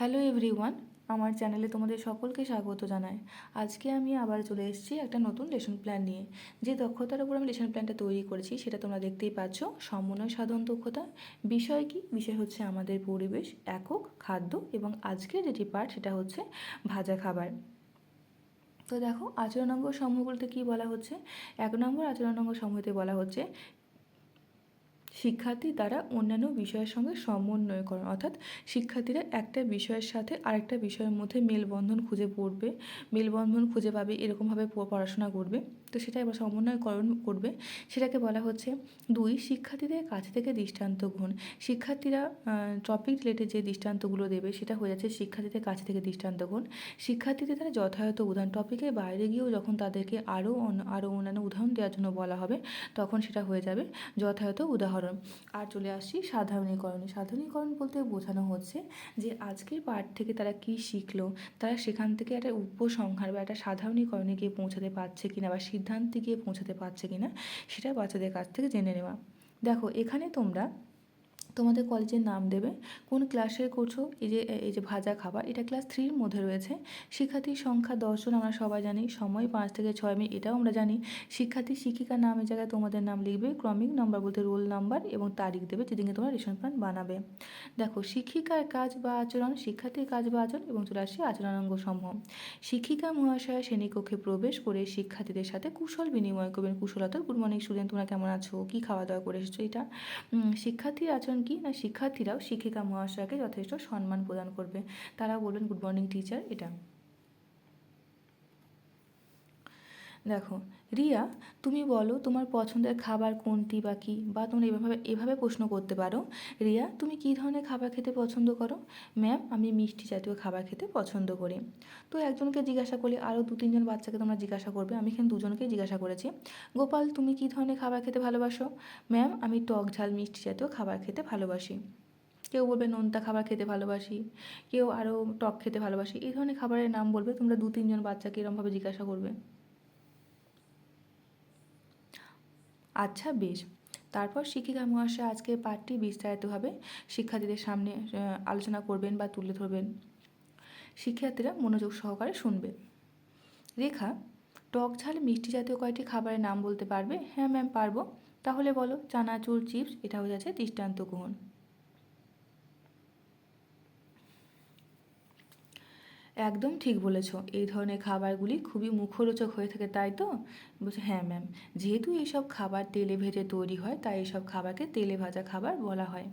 Hello everyone আমার চ্যানেলে তোমাদের সকলকে স্বাগত জানাই। আজকে আমি আবার চলে এসেছি একটা নতুন লেসন প্ল্যান নিয়ে। যে দক্ষতার উপর আমি লেসন প্ল্যানটা তৈরি করেছি, সেটা তোমরা দেখতেই পাচ্ছ। সমন্বয় সাধন দক্ষতা, বিষয় কি? বিষয় হচ্ছে আমাদের পরিবেশ, একক খাদ্য এবং আজকের যেটি পার্ট সেটা হচ্ছে ভাজা খাবার। তো দেখো, আচরণাঙ্গ সমূহ বলতে কী বলা হচ্ছে? এক নম্বর আচরণাঙ্গ সমূহতে বলা হচ্ছে শিক্ষার্থী দ্বারা অন্যান্য বিষয়ের সঙ্গে সমন্বয় সমন্বয়করণ অর্থাৎ শিক্ষার্থীরা একটা বিষয়ের সাথে আরেকটা বিষয়ের মধ্যে মেলবন্ধন খুঁজে পড়বে। মেলবন্ধন খুঁজে পাবে, এরকমভাবে পড়াশোনা করবে। তো সেটা এবার সমন্বয়করণ করবে। সেটাকে বলা হচ্ছে দুই, শিক্ষার্থীদের কাছ থেকে দৃষ্টান্ত গুণ শিক্ষার্থীরা টপিক রিলেটেড যে দৃষ্টান্তগুলো দেবে, সেটা হয়ে যাচ্ছে শিক্ষার্থীদের কাছ থেকে দৃষ্টান্ত গুণ শিক্ষার্থীদের তারা যথাযথ উদাহরণ টপিকের বাইরে গিয়েও যখন তাদেরকে আরও আরও অন্যান্য উদাহরণ দেওয়ার জন্য বলা হবে, তখন সেটা হয়ে যাবে যথাযথ উদাহরণ। আর চলে আসি সাধারণীকরণে। সাধারণীকরণ বলতে বোঝানো হচ্ছে যে আজকের পাঠ থেকে তারা কি শিখলো, তারা সেখান থেকে একটা উপসংহার বা একটা সাধারণীকরণে গিয়ে পৌঁছাতে পারছে কিনা বা সিদ্ধান্তে গিয়ে পৌঁছাতে পারছে কিনা, সেটা বাচ্চাদের কাছ থেকে জেনে নেওয়া। দেখো, এখানে তোমরা তোমাদের কলেজের নাম দেবে। কোন ক্লাসে করছ? এই যে এই যে ভাজা খাবার, এটা ক্লাস থ্রির মধ্যে রয়েছে। শিক্ষার্থীর সংখ্যা দশজন, আমরা সবাই জানি। সময় পাঁচ থেকে ছয় মিনিট, এটাও আমরা জানি। শিক্ষার্থী শিক্ষিকার নামের জায়গায় তোমাদের নাম লিখবে। ক্রমিক নাম্বার বলতে রোল নাম্বার এবং তারিখ দেবে, যেদিনকে তোমরা রেশন প্ল্যান বানাবে। দেখো, শিক্ষিকার কাজ বা আচরণ, শিক্ষার্থীর কাজ বা আচরণ এবং চলে আসছে আচরণাঙ্গ সমূহ শিক্ষিকা, মহাশয়া, শ্রেণীকক্ষে প্রবেশ করে শিক্ষার্থীদের সাথে কুশল বিনিময় করবেন। কুশলতা গুড মর্নিং স্টুডেন্ট তোমরা কেমন আছো? কী খাওয়া দাওয়া করে এসেছ? এটা শিক্ষার্থীর আচরণ কি, না শিক্ষার্থীরাও শিক্ষিকা মহাশয়কে যথেষ্ট সম্মান প্রদান করবে। তারা বলবেন, গুড মর্নিং, টিচার। এটা। দেখো, রিয়া, তুমি বলো তোমার পছন্দের খাবার কোনটি বা কী? বা তোমরা এভাবে এভাবে প্রশ্ন করতে পারো। রিয়া, তুমি কী ধরনের খাবার খেতে পছন্দ করো? ম্যাম, আমি মিষ্টি জাতীয় খাবার খেতে পছন্দ করি। তো একজনকে জিজ্ঞাসা করলে আরও দু, তিনজন বাচ্চাকে তোমরা জিজ্ঞাসা করবে। আমি এখানে দুজনকে জিজ্ঞাসা করেছি। গোপাল, তুমি কী ধরনের খাবার খেতে ভালোবাসো? ম্যাম, আমি টক ঝাল মিষ্টি জাতীয় খাবার খেতে ভালোবাসি। কেউ বলবে নোনতা খাবার খেতে ভালোবাসি। কেউ আরও টক খেতে ভালোবাসি। এই ধরনের খাবারের নাম বলবে তোমরা দু, তিনজন বাচ্চাকে এরমভাবে জিজ্ঞাসা করবে। আচ্ছা বেশ। তারপর শিক্ষিকা মহাশয় আজকে পাঠটি বিস্তারিতভাবে শিক্ষার্থীদের সামনে আলোচনা করবেন বা তুলে ধরবেন। শিক্ষার্থীরা মনোযোগ সহকারে শুনবে। রেখা, টক ঝাল মিষ্টি জাতীয় কয়েকটি খাবারের নাম বলতে পারবে? হ্যাঁ ম্যাম পারব। তাহলে বলো, চানাচুর, চিপস এটা হয়ে যাচ্ছে দৃষ্টান্ত গ্রহণ একদম ঠিক বলেছ। এই ধরনের খাবারগুলি খুবই মুখরোচক হয়ে থাকে, তাই তো? বলছে হ্যাঁ ম্যাম যেহেতু এইসব খাবার তেলে ভেজে তৈরি হয়, তাই এইসব খাবারকে তেলে ভাজা খাবার বলা হয়।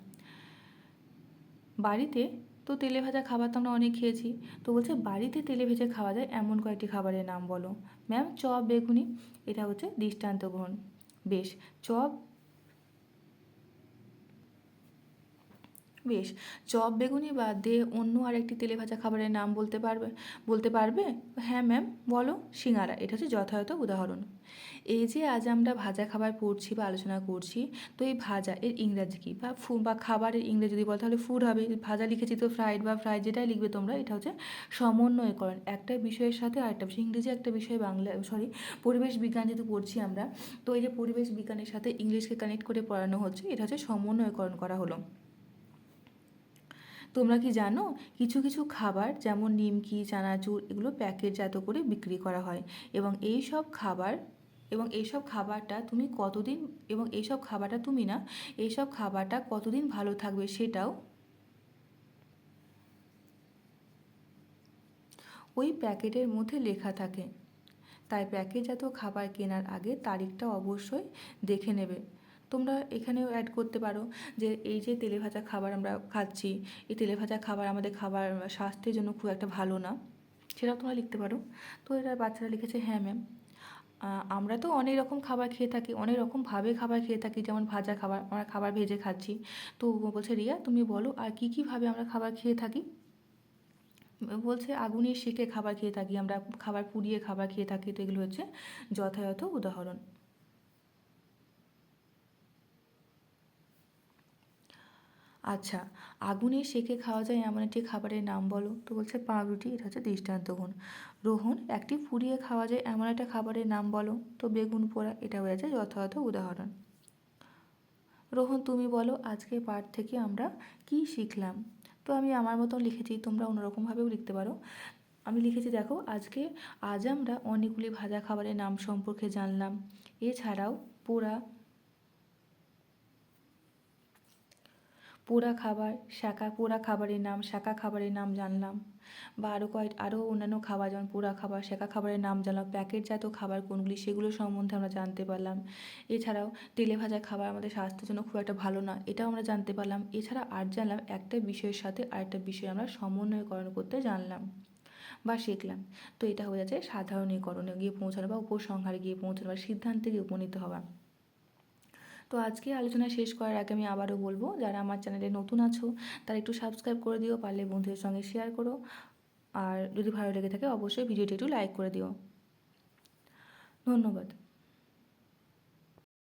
বাড়িতে তো তেলে ভাজা খাবার তো আমরা অনেক খেয়েছি। তো বলছে, বাড়িতে তেলে ভেজে খাওয়া যায় এমন কয়েকটি খাবারের নাম বলো। ম্যাম চপ, বেগুনি, এটা হচ্ছে দৃষ্টান্ত গ্রহণ বেশ, চপ বেশ, চপ, বেগুনি বাদ দিয়ে অন্য আরেকটি তেলে ভাজা খাবারের নাম বলতে পারবে বলতে পারবে? হ্যাঁ ম্যাম, বলো। সিঙ্গারা, এটা হচ্ছে যথাযথ উদাহরণ। এই যে আজ আমরা ভাজা খাবার পড়ছি বা আলোচনা করছি, তো এই ভাজা এর ইংরাজি কী? বা ফু, বা খাবারের ইংরেজি যদি বল, তাহলে ফুড হবে। ভাজা লিখেছি তো ফ্রাইড বা ফ্রাইড যেটাই লিখবে তোমরা, এটা হচ্ছে সমন্বয়করণ। একটা বিষয়ের সাথে আরেকটা বিষয়, ইংরেজি একটা বিষয়, বাংলা সরি পরিবেশ বিজ্ঞান যেহেতু পড়ছি আমরা, তো এই যে পরিবেশ বিজ্ঞানের সাথে ইংলিশকে কানেক্ট করে পড়ানো হচ্ছে, এটা হচ্ছে সমন্বয়করণ করা হলো। তোমরা কি জানো, কিছু কিছু খাবার যেমন নিমকি, চানাচুর, এগুলো প্যাকেটজাত করে বিক্রি করা হয়। এবং এই সব খাবার, এবং এইসব খাবারটা তুমি কতদিন, এবং এইসব খাবারটা তুমি না এইসব খাবারটা কতদিন ভালো থাকবে সেটাও ওই প্যাকেটের মধ্যে লেখা থাকে। তাই প্যাকেটজাত খাবার কেনার আগে তারিখটা অবশ্যই দেখে নেবে। তোমরা এখানেও অ্যাড করতে পারো যে এই যে তেলে ভাজা খাবার আমরা খাচ্ছি, এই তেলে ভাজা খাবার আমাদের খাবার স্বাস্থ্যের জন্য খুব একটা ভালো না। সেটাও তোমরা লিখতে পারো। তো এরা বাচ্চারা লিখেছে হ্যাঁ ম্যাম আমরা তো অনেক রকম খাবার খেয়ে থাকি, অনেক রকমভাবে খাবার খেয়ে থাকি, যেমন ভাজা খাবার, আমরা খাবার ভেজে খাচ্ছি। তো বলছে, রিয়া, তুমি বলো, আর কী কীভাবে আমরা খাবার খেয়ে থাকি? বলছে আগুনে সেকে খাবার খেয়ে থাকি, আমরা খাবার পুড়িয়ে খাবার খেয়ে থাকি। তো এগুলো হচ্ছে যথাযথ উদাহরণ। আচ্ছা আগুনে সেকে খাওয়া যায় এমন একটি খাবারের নাম বলো। তো বলছে পাউরুটি এটা হচ্ছে দৃষ্টান্ত গুণ। রোহন, একটি পুড়িয়ে খাওয়া যায় এমন একটা খাবারের নাম বলো। তো বেগুন পোড়া, এটা হয়ে যায় যথাযথ উদাহরণ। রোহন, তুমি বলো আজকে পাঠ থেকে আমরা কি শিখলাম? তো আমি আমার মতন লিখেছি, তোমরা অন্যরকমভাবেও লিখতে পারো। আমি লিখেছি, দেখো, আজকে, আজ আমরা অনেকগুলি ভাজা খাবারের নাম সম্পর্কে জানলাম। এছাড়াও পোড়া পোড়া খাবার শাঁকা পোড়া খাবারের নাম শাঁকা খাবারের নাম জানলাম। বা আরও কয়েক আরও অন্যান্য খাবার যেমন পোড়া খাবার শাঁকা খাবারের নাম জানলাম। প্যাকেটজাত খাবার কোনগুলি সেগুলো সম্বন্ধে আমরা জানতে পারলাম। এছাড়াও তেলে ভাজা খাবার আমাদের স্বাস্থ্যের জন্য খুব একটা ভালো না এটাও আমরা জানতে পারলাম। এছাড়া আর জানলাম, একটা বিষয়ের সাথে আরেকটা বিষয় আমরা সমন্বয়করণ করতে জানলাম বা শিখলাম। তো এটা হয়ে যাচ্ছে সাধারণীকরণে গিয়ে পৌঁছানো বা উপসংহারে গিয়ে পৌঁছানো বা সিদ্ধান্তে গিয়ে উপনীত হওয়া। তো আজকে আলোচনা শেষ করার আগে আমি আবারও বলব, যারা আমার চ্যানেলে নতুন আছো, তারা একটু সাবস্ক্রাইব করে দিও, পারলে বন্ধুদের সঙ্গে শেয়ার করো। আর যদি ভালো লেগে থাকে, অবশ্যই ভিডিওটি একটু লাইক করে দিও। ধন্যবাদ।